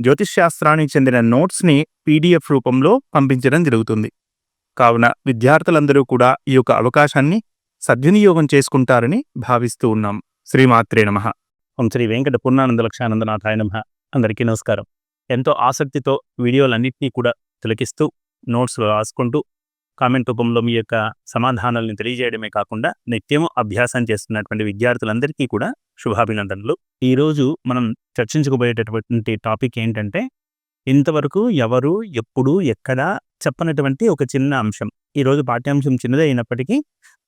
జ్యోతిష్ శాస్త్రానికి చెందిన నోట్స్ని పీడిఎఫ్ రూపంలో పంపించడం జరుగుతుంది. కావున విద్యార్థులందరూ కూడా ఈ యొక్క అవకాశాన్ని సద్వినియోగం చేసుకుంటారని భావిస్తూ ఉన్నాం. శ్రీమాత్రే నమ. ఓం శ్రీ వెంకట పూర్ణానంద లక్షానందనాథాయ నమ. అందరికీ నమస్కారం. ఎంతో ఆసక్తితో వీడియోలన్నింటినీ కూడా తిలకిస్తూ నోట్స్లో రాసుకుంటూ కామెంట్ రూపంలో మీ యొక్క సమాధానాలను తెలియజేయడమే కాకుండా నిత్యము అభ్యాసం చేస్తున్నటువంటి విద్యార్థులందరికీ కూడా శుభాభినందనలు. ఈరోజు మనం చర్చించుకోబోయేటటువంటి టాపిక్ ఏంటంటే ఇంతవరకు ఎవరు ఎప్పుడు ఎక్కడ చెప్పనటువంటి ఒక చిన్న అంశం. ఈరోజు పాఠ్యాంశం చిన్నదే అయినప్పటికీ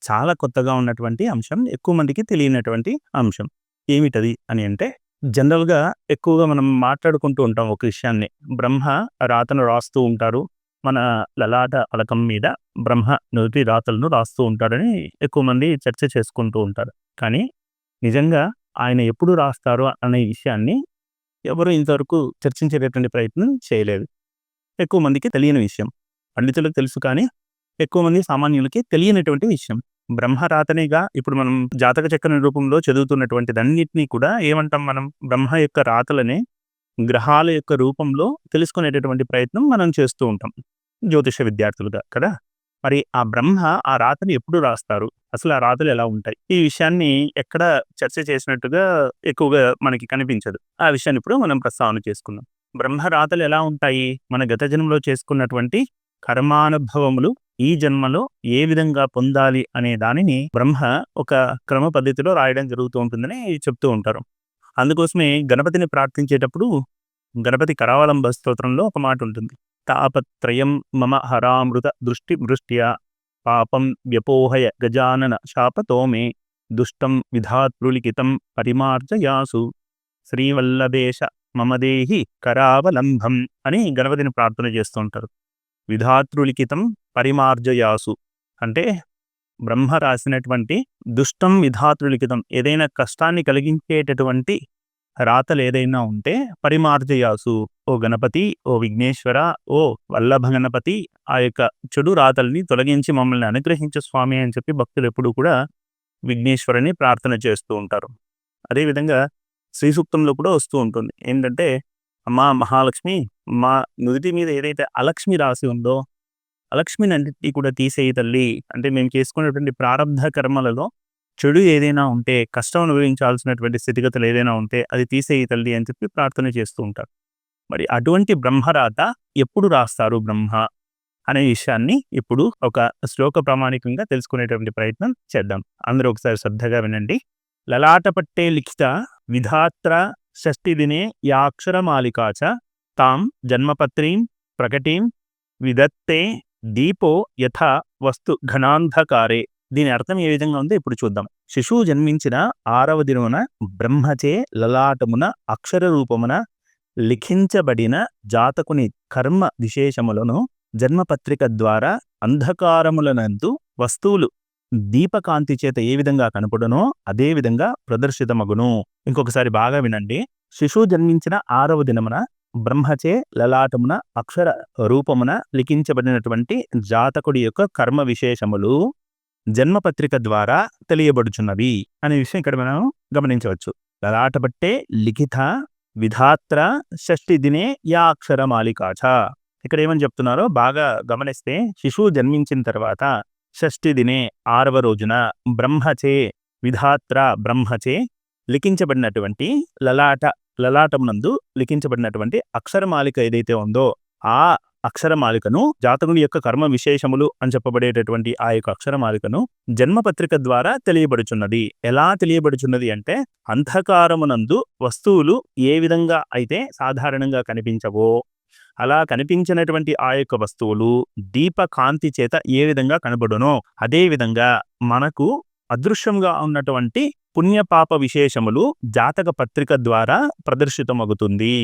చాలా కొత్తగా ఉన్నటువంటి అంశం ఎక్కువ మందికి తెలియనటువంటి అంశం. ఏమిటది అని అంటే జనరల్గా ఎక్కువగా మనం మాట్లాడుకుంటూ ఉంటాం ఒక విషయాన్ని. బ్రహ్మ రాతను రాస్తూ ఉంటారు. మన లలాట పలకం మీద బ్రహ్మ నుదుటి రాతలను రాస్తూ ఉంటాడని ఎక్కువ మంది చర్చ చేసుకుంటూ ఉంటారు. కానీ నిజంగా ఆయన ఎప్పుడు రాస్తారు అనే విషయాన్ని ఎవరు ఇంతవరకు చర్చించేటటువంటి ప్రయత్నం చేయలేదు. ఎక్కువ మందికి తెలియని విషయం. పండితులకు తెలుసు కానీ ఎక్కువ మంది సామాన్యులకి తెలియనటువంటి విషయం. బ్రహ్మరాతనేగా ఇప్పుడు మనం జాతక చక్రం రూపంలో చదువుతున్నటువంటి అన్నిటినీ కూడా ఏమంటాం మనం? బ్రహ్మ యొక్క రాతలనే గ్రహాల యొక్క రూపంలో తెలుసుకునేటటువంటి ప్రయత్నం మనం చేస్తూ ఉంటాం. జ్యోతిష విద్యార్థులుగా కదా! మరి ఆ బ్రహ్మ ఆ రాతని ఎప్పుడు రాస్తారు? అసలు ఆ రాతలు ఎలా ఉంటాయి? ఈ విషయాన్ని ఎక్కడ చర్చ చేసినట్టుగా ఎక్కువగా మనకి కనిపించదు. ఆ విషయాన్ని ఇప్పుడు మనం ప్రస్తావన చేసుకుందాం. బ్రహ్మ రాతలు ఎలా ఉంటాయి? మన గత జన్మలో చేసుకున్నటువంటి కర్మానుభవములు ఈ జన్మలో ఏ విధంగా పొందాలి అనే దానిని బ్రహ్మ ఒక క్రమ పద్ధతిలో రాయడం జరుగుతూ ఉంటుందని చెప్తూ ఉంటారు. అందుకోసమే గణపతిని ప్రార్థించేటప్పుడు గణపతి కరావలంబ స్తోత్రంలో ఒక మాట ఉంటుంది. తాపత్రయం మమ హరామృత దృష్టి దృష్ట్యా పాపం వ్యపోహయ గజానన శాపతోమే దుష్టం విధాతృలిఖితం పరిమార్జయాసు శ్రీవల్లభేష మమదేహి కరావలంబం అని గణపతిని ప్రార్థన చేస్తూ ఉంటారు. విధాతృలిఖితం పరిమార్జయాసు అంటే బ్రహ్మ రాసినటువంటి దుష్టం విధాతృలిఖితం ఏదైనా కష్టాన్ని కలిగించేటటువంటి రాతలు ఏదైనా ఉంటే పరిమార్జయాసు ఓ గణపతి ఓ విఘ్నేశ్వర ఓ వల్లభ గణపతి ఆ యొక్క చెడు రాతల్ని తొలగించి మమ్మల్ని అనుగ్రహించు స్వామి అని చెప్పి భక్తులు ఎప్పుడు కూడా విఘ్నేశ్వరుని ప్రార్థన చేస్తూ ఉంటారు. అదేవిధంగా శ్రీ సూక్తంలో కూడా వస్తూ ఉంటుంది. ఏంటంటే అమ్మా మహాలక్ష్మి మా నుదిటి మీద ఏదైతే అలక్ష్మి రాసి ఉందో అలక్ష్మిని కూడా తీసేయి తల్లి. అంటే మేము చేసుకునేటువంటి ప్రారంభ కర్మలలో చెడు ఏదైనా ఉంటే కష్టం అనుభవించాల్సినటువంటి స్థితిగతులు ఏదైనా ఉంటే అది తీసేయి తల్లి అని చెప్పి ప్రార్థన చేస్తూ ఉంటారు. మరి అటువంటి బ్రహ్మరాత ఎప్పుడు రాస్తారు బ్రహ్మ అనే విషయాన్ని ఇప్పుడు ఒక శ్లోక ప్రామాణికంగా తెలుసుకునేటువంటి ప్రయత్నం చేద్దాం. అందరూ ఒకసారి శ్రద్ధగా వినండి. లలాటపట్టే లిఖిత విధాత్ర షష్ఠి దినే యాక్షరమాలికాచ తాం జన్మపత్రీం ప్రకటీం విదత్తే దీపో యథ వస్తు ఘనాంధకారే. దీని అర్థం ఏ విధంగా ఉందో ఇప్పుడు చూద్దాం. శిశువు జన్మించిన ఆరవ దినమున బ్రహ్మచే లలాటమున అక్షర రూపమున లిఖించబడిన జాతకుని కర్మ విశేషములను జన్మపత్రిక ద్వారా అంధకారములనందు వస్తువులు దీపకాంతి చేత ఏ విధంగా కనపడునో అదే విధంగా ప్రదర్శితమగును. ఇంకొకసారి బాగా వినండి. శిశువు జన్మించిన ఆరవ దినమున బ్రహ్మచే లలాటమున అక్షర రూపమున లిఖించబడినటువంటి జాతకుడి యొక్క కర్మ విశేషములు జన్మపత్రిక ద్వారా తెలియబడుచున్నవి అనే విషయం ఇక్కడ మనం గమనించవచ్చు. లలాటబట్టే లిఖిత విధాత్ర షష్ఠి దినే యా అక్షర మాలికాచ. ఇక్కడ ఏమని చెప్తున్నారో బాగా గమనిస్తే శిశువు జన్మించిన తర్వాత షష్ఠి దినే ఆరవ రోజున బ్రహ్మచే విధాత్ర బ్రహ్మచే లిఖించబడినటువంటి లలాట లలాటమునందు లిఖించబడినటువంటి అక్షరమాలిక ఏదైతే ఉందో ఆ అక్షరమాలికను జాతకుని యొక్క కర్మ విశేషములు అని చెప్పబడేటటువంటి ఆ యొక్క అక్షరమాలికను జన్మపత్రిక ద్వారా తెలియబడుచున్నది. ఎలా తెలియబడుచున్నది అంటే అంధకారమునందు వస్తువులు ఏ విధంగా అయితే సాధారణంగా కనిపించవో అలా కనిపించినటువంటి ఆ యొక్క వస్తువులు దీపకాంతి చేత ఏ విధంగా కనబడునో అదే విధంగా మనకు అదృశ్యంగా ఉన్నటువంటి పుణ్యపాప విశేషములు జాతక పత్రిక ద్వారా ప్రదర్శితమవుతుంది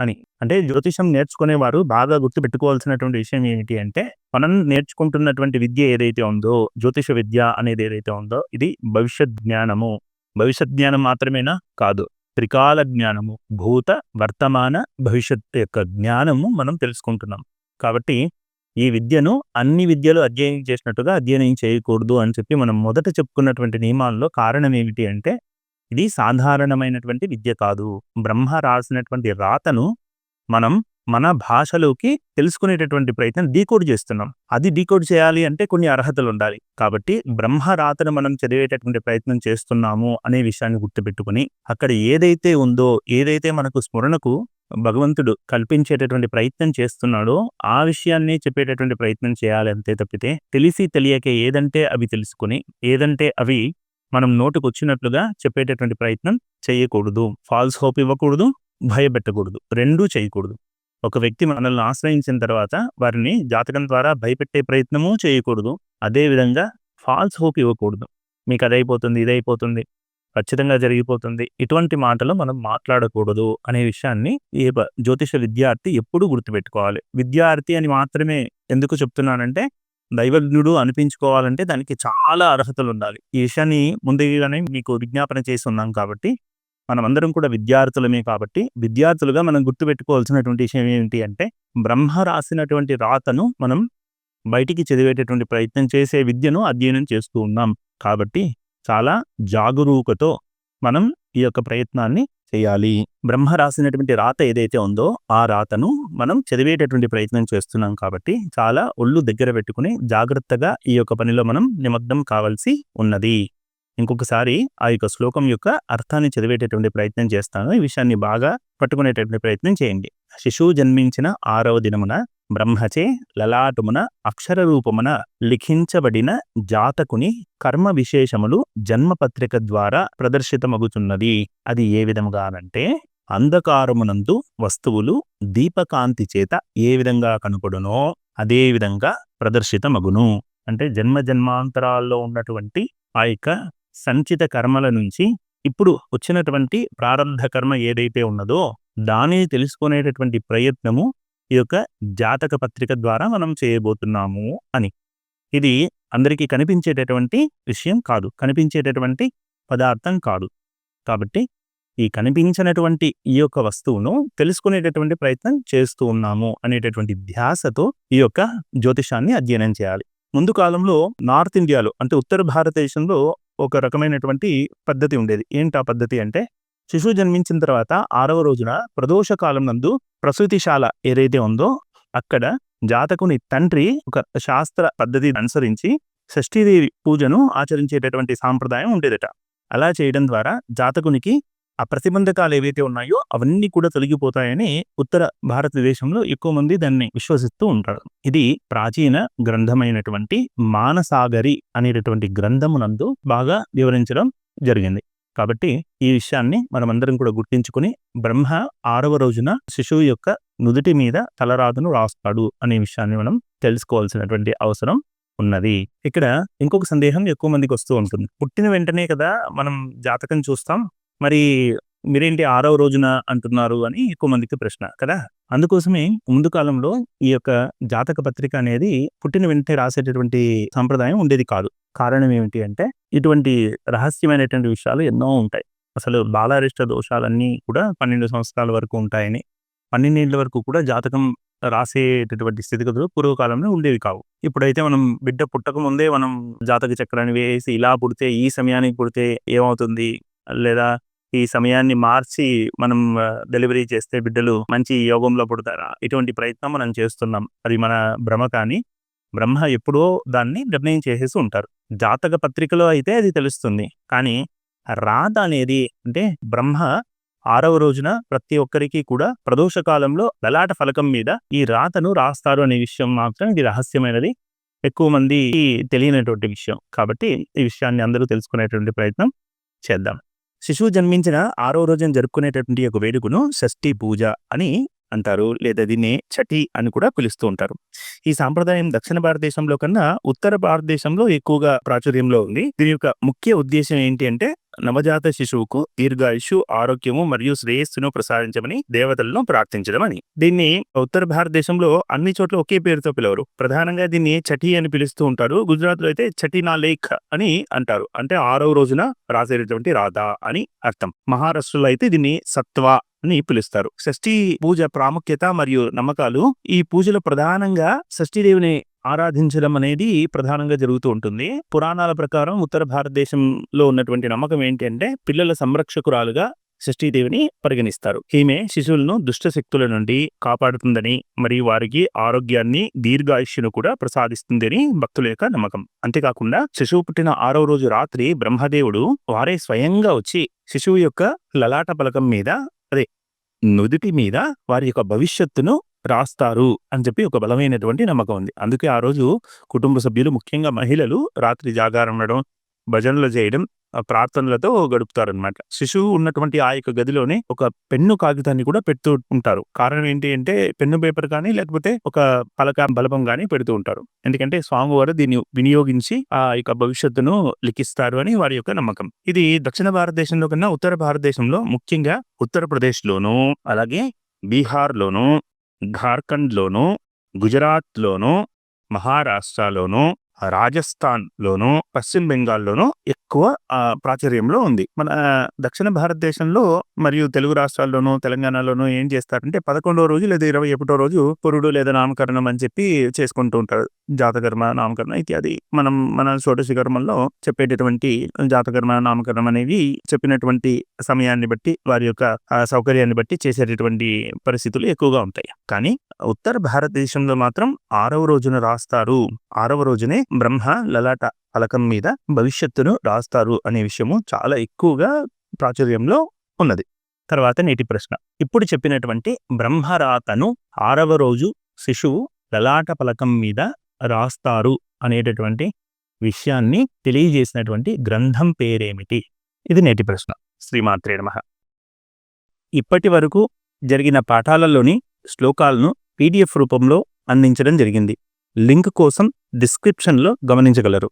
అని. అంటే జ్యోతిషం నేర్చుకునేవారు బాగా గుర్తుపెట్టుకోవాల్సినటువంటి విషయం ఏమిటి అంటే మనం నేర్చుకుంటున్నటువంటి విద్య ఏదైతే ఉందో జ్యోతిష విద్య అనేది ఏదైతే ఉందో ఇది భవిష్యత్ జ్ఞానము. భవిష్యత్ జ్ఞానం మాత్రమేనా? కాదు. త్రికాల జ్ఞానము భూత వర్తమాన భవిష్యత్ యొక్క జ్ఞానము మనం తెలుసుకుంటున్నాం. కాబట్టి ఈ విద్యను అన్ని విద్యలు అధ్యయనం చేసినట్టుగా అధ్యయనం చేయకూడదు అని చెప్పి మనం మొదట చెప్పుకున్నటువంటి నియమాల్లో కారణం ఏమిటి అంటే ఇది సాధారణమైనటువంటి విద్య కాదు. బ్రహ్మ రాసినటువంటి రాతను మనం మన భాషలోకి తెలుసుకునేటటువంటి ప్రయత్నం డీకోడ్ చేస్తున్నాం. అది డీకోడ్ చేయాలి అంటే కొన్ని అర్హతలు ఉండాలి. కాబట్టి బ్రహ్మ రాతను మనం చదివేటటువంటి ప్రయత్నం చేస్తున్నాము అనే విషయాన్ని గుర్తుపెట్టుకుని అక్కడ ఏదైతే ఉందో ఏదైతే మనకు స్మరణకు భగవంతుడు కల్పించేటటువంటి ప్రయత్నం చేస్తున్నాడో ఆ విషయాన్ని చెప్పేటటువంటి ప్రయత్నం చేయాలి అంతే తప్పితే తెలిసి తెలియక ఏదంటే అవి తెలుసుకుని ఏదంటే అవి మనం నోటుకు వచ్చినట్లుగా చెప్పేటటువంటి ప్రయత్నం చేయకూడదు. ఫాల్స్ హోప్ ఇవ్వకూడదు భయపెట్టకూడదు. రెండూ చేయకూడదు. ఒక వ్యక్తి మనల్ని ఆశ్రయించిన తర్వాత వారిని జాతకం ద్వారా భయపెట్టే ప్రయత్నము చేయకూడదు. అదేవిధంగా ఫాల్స్ హోప్ ఇవ్వకూడదు. మీకు అదైపోతుంది ఇదైపోతుంది. ఖచ్చితంగా జరిగిపోతుంది. ఇటువంటి మాటలు మనం మాట్లాడకూడదు అనే విషయాన్ని ఏ జ్యోతిష విద్యార్థి ఎప్పుడూ గుర్తుపెట్టుకోవాలి. విద్యార్థి అని మాత్రమే ఎందుకు చెప్తున్నానంటే దైవజ్ఞుడు అనిపించుకోవాలంటే దానికి చాలా అర్హతలు ఉండాలి. ఈ విషయాన్ని ముందుగానే మీకు విజ్ఞాపన చేసి ఉన్నాం కాబట్టి మనమందరం కూడా విద్యార్థులమే కాబట్టి విద్యార్థులుగా మనం గుర్తుపెట్టుకోవాల్సినటువంటి విషయం ఏంటి అంటే బ్రహ్మ రాసినటువంటి రాతను మనం బయటికి చదివేటటువంటి ప్రయత్నం చేసే విద్యను అధ్యయనం చేస్తూ ఉన్నాం కాబట్టి చాలా జాగరూకతో మనం ఈ యొక్క ప్రయత్నాన్ని చేయాలి. బ్రహ్మ రాసినటువంటి రాత ఏదైతే ఉందో ఆ రాతను మనం చదివేటటువంటి ప్రయత్నం చేస్తున్నాం కాబట్టి చాలా ఒళ్ళు దగ్గర పెట్టుకుని జాగ్రత్తగా ఈ యొక్క పనిలో మనం నిమగ్నం కావాల్సి ఉన్నది. ఇంకొకసారి ఆ యొక్క శ్లోకం యొక్క అర్థాన్ని చదివేటటువంటి ప్రయత్నం చేస్తాను. ఈ విషయాన్ని బాగా పట్టుకునేటటువంటి ప్రయత్నం చేయండి. శిశువు జన్మించిన ఆరవ దినమున బ్రహ్మచే లలాటమున అక్షర రూపమున లిఖించబడిన జాతకుని కర్మ విశేషములు జన్మపత్రిక ద్వారా ప్రదర్శితమగుచున్నది. అది ఏ విధముగానంటే అంధకారమునందు వస్తువులు దీపకాంతి చేత ఏ విధంగా కనపడునో అదే విధంగా ప్రదర్శితమగును. అంటే జన్మ జన్మాంతరాల్లో ఉన్నటువంటి ఆ యొక్క సంచిత కర్మల నుంచి ఇప్పుడు వచ్చినటువంటి ప్రారంభ కర్మ ఏదైతే ఉన్నదో దానిని తెలుసుకునేటటువంటి ప్రయత్నము ఈ యొక్క జాతక పత్రిక ద్వారా మనం చేయబోతున్నాము అని. ఇది అందరికీ కనిపించేటటువంటి విషయం కాదు. కనిపించేటటువంటి పదార్థం కాదు. కాబట్టి ఈ కనిపించినటువంటి ఈ యొక్క వస్తువును తెలుసుకునేటటువంటి ప్రయత్నం చేస్తూ ఉన్నాము అనేటటువంటి ధ్యాసతో ఈ యొక్క జ్యోతిషాన్ని అధ్యయనం చేయాలి. ముందు కాలంలో నార్త్ ఇండియాలో అంటే ఉత్తర భారతదేశంలో ఒక రకమైనటువంటి పద్ధతి ఉండేది. ఏంటి ఆ పద్ధతి అంటే శిశువు జన్మించిన తర్వాత ఆరవ రోజున ప్రదోష కాలం నందు ప్రసూతిశాల ఏదైతే ఉందో అక్కడ జాతకుని తండ్రి ఒక శాస్త్ర పద్ధతి అనుసరించి షష్ఠీదేవి పూజను ఆచరించేటటువంటి సాంప్రదాయం ఉండేదట. అలా చేయడం ద్వారా జాతకునికి ఆ ప్రతిబంధకాలు ఏవైతే ఉన్నాయో అవన్నీ కూడా తొలగిపోతాయని ఉత్తర భారతదేశంలో ఎక్కువ మంది దాన్ని విశ్వసిస్తూ ఉంటారు. ఇది ప్రాచీన గ్రంథమైనటువంటి మానసాగరి అనేటటువంటి గ్రంథమునందు బాగా వివరించడం జరిగింది. కాబట్టి ఈ విషయాన్ని మనమందరం కూడా గుర్తించుకుని బ్రహ్మ ఆరవ రోజున శిశువు యొక్క నుదుటి మీద తలరాతను రాస్తాడు అనే విషయాన్ని మనం తెలుసుకోవాల్సినటువంటి అవసరం ఉన్నది. ఇక్కడ ఇంకొక సందేహం ఎక్కువ మందికి వస్తూ ఉంటుంది. పుట్టిన వెంటనే కదా మనం జాతకం చూస్తాం. మరి మీరేంటి ఆరవ రోజున అంటున్నారు అని ఎక్కువ మందికి ప్రశ్న కదా? అందుకోసమే ముందు కాలంలో ఈ యొక్క జాతక పత్రిక అనేది పుట్టిన వెంటనే రాసేటటువంటి సంప్రదాయం ఉండేది కాదు. కారణం ఏమిటి అంటే ఇటువంటి రహస్యమైనటువంటి విషయాలు ఎన్నో ఉంటాయి. అసలు బాలారిష్ట దోషాలన్నీ కూడా పన్నెండు సంవత్సరాల వరకు ఉంటాయని పన్నెండేళ్ళ వరకు కూడా జాతకం రాసేటటువంటి స్థితిగతులు పూర్వకాలంలో ఉండేవి కావు. ఇప్పుడైతే మనం బిడ్డ పుట్టక ముందే మనం జాతక చక్రాన్ని వేసి ఇలా పుడితే ఈ సమయానికి పుడితే ఏమవుతుంది? లేదా ఈ సమయాన్ని మార్చి మనం డెలివరీ చేస్తే బిడ్డలు మంచి యోగంలో పుడతారా? ఇటువంటి ప్రయత్నం మనం చేస్తున్నాం. అది మన భ్రమ కానీ బ్రహ్మ ఎప్పుడో దాన్ని నిర్ణయం చేసేసి ఉంటారు. జాతక పత్రికలో అయితే అది తెలుస్తుంది. కానీ రాత అనేది అంటే బ్రహ్మ ఆరవ రోజున ప్రతి ఒక్కరికి కూడా ప్రదోష కాలంలో లలాట ఫలకం మీద ఈ రాతను రాస్తారు అనే విషయం మాత్రం ఇది రహస్యమైనది. ఎక్కువ మంది తెలియనటువంటి విషయం. కాబట్టి ఈ విషయాన్ని అందరూ తెలుసుకునేటువంటి ప్రయత్నం చేద్దాం. శిశువు జన్మించిన ఆరో రోజున జరుపుకునేటటువంటి ఒక వేడుకను షష్ఠీ పూజ అని అంటారు. లేదా దీన్ని చటి అని కూడా పిలుస్తూ ఉంటారు. ఈ సాంప్రదాయం దక్షిణ భారతదేశంలో కన్నా ఉత్తర భారతదేశంలో ఎక్కువగా ప్రాచుర్యంలో ఉంది. దీని యొక్క ముఖ్య ఉద్దేశం ఏంటి అంటే నవజాత శిశువుకు దీర్ఘాయుషు ఆరోగ్యము మరియు శ్రేయస్సును ప్రసాదించమని దేవతలను ప్రార్థించడం అని దీన్ని ఉత్తర భారతదేశంలో అన్ని చోట్ల ఒకే పేరుతో పిలవరు. ప్రధానంగా దీన్ని చటి అని పిలుస్తూ ఉంటారు. గుజరాత్లో అయితే చటినా లేఖ్ అని అంటారు. అంటే ఆరవ రోజున రాసేటటువంటి రాధా అని అర్థం. మహారాష్ట్రలో అయితే దీన్ని సత్వ అని పిలుస్తారు. షష్ఠీ పూజ ప్రాముఖ్యత మరియు నమ్మకాలు ఈ పూజలో ప్రధానంగా షష్ఠీదేవిని ఆరాధించడం అనేది ప్రధానంగా జరుగుతూ ఉంటుంది. పురాణాల ప్రకారం ఉత్తర భారతదేశంలో ఉన్నటువంటి నమ్మకం ఏంటంటే పిల్లల సంరక్షకురాలుగా షష్ఠీదేవిని పరిగణిస్తారు. ఈమె శిశువులను దుష్ట శక్తుల నుండి కాపాడుతుందని మరియు వారికి ఆరోగ్యాన్ని దీర్ఘాయుష్యును కూడా ప్రసాదిస్తుంది అని భక్తుల యొక్క నమ్మకం. అంతేకాకుండా శిశువు పుట్టిన ఆరో రోజు రాత్రి బ్రహ్మదేవుడు వారే స్వయంగా వచ్చి శిశువు యొక్క లలాట పలకం మీద అదే నుదుటి మీద వారి యొక్క భవిష్యత్తును రాస్తారు అని చెప్పి ఒక బలమైనటువంటి నమ్మకం ఉంది. అందుకే ఆ రోజు కుటుంబ సభ్యులు ముఖ్యంగా మహిళలు రాత్రి జాగారం ఉండడం భజనలు చేయడం ప్రార్థనలతో ప్రార్థనలతో గడుపుతారనమాట శిశువు ఉన్నటువంటి ఆ యొక్క గదిలోనే ఒక పెన్ను కాగితాన్ని కూడా పెడుతూ ఉంటారు. కారణం ఏంటి అంటే పెన్ను పేపర్ కానీ లేకపోతే ఒక పలక బలపం కానీ పెడుతూ ఉంటారు. ఎందుకంటే స్వామివారు దీన్ని వినియోగించి ఆ యొక్క భవిష్యత్తును లిఖిస్తారు అని వారి యొక్క నమ్మకం. ఇది దక్షిణ భారతదేశంలో కన్నా ఉత్తర భారతదేశంలో ముఖ్యంగా ఉత్తరప్రదేశ్లోను అలాగే బీహార్లోను ఝార్ఖండ్లోను గుజరాత్లోను మహారాష్ట్రలోను రాజస్థాన్లోను పశ్చిమ బెంగాల్లోనూ ఎక్కువ ప్రాచుర్యంలో ఉంది. మన దక్షిణ భారతదేశంలో మరియు తెలుగు రాష్ట్రాల్లోనూ తెలంగాణలోనూ ఏం చేస్తారంటే పదకొండో రోజు లేదా ఇరవై ఒకటో రోజు పురుడు లేదా నామకరణం అని చెప్పి చేసుకుంటూ ఉంటారు. జాతకర్మ నామకరణం ఇత్యాది. మనం మన షోడశి కర్మల్లో చెప్పేటటువంటి జాతకర్మ నామకరణం అనేవి చెప్పినటువంటి సమయాన్ని బట్టి వారి యొక్క సౌకర్యాన్ని బట్టి చేసేటటువంటి పరిస్థితులు ఎక్కువగా ఉంటాయి. కానీ ఉత్తర భారతదేశంలో మాత్రం ఆరవ రోజున రాస్తారు. ఆరవ రోజునే బ్రహ్మ లలాట ఫలకం మీద భవిష్యత్తును రాస్తారు అనే విషయము చాలా ఎక్కువగా ప్రాచుర్యంలో ఉన్నది. తర్వాత నేటి ప్రశ్న. ఇప్పుడు చెప్పినటువంటి బ్రహ్మరాతను ఆరవ రోజు శిశువు లలాట ఫలకం మీద రాస్తారు అనేటటువంటి విషయాన్ని తెలియజేసినటువంటి గ్రంథం పేరేమిటి? ఇది నేటి ప్రశ్న. శ్రీమాత్రే నమ. ఇప్పటి వరకు జరిగిన పాఠాలలోని శ్లోకాలను పీడిఎఫ్ రూపంలో అందించడం జరిగింది. లింక్ కోసం డిస్క్రిప్షన్లో గమనించగలరు.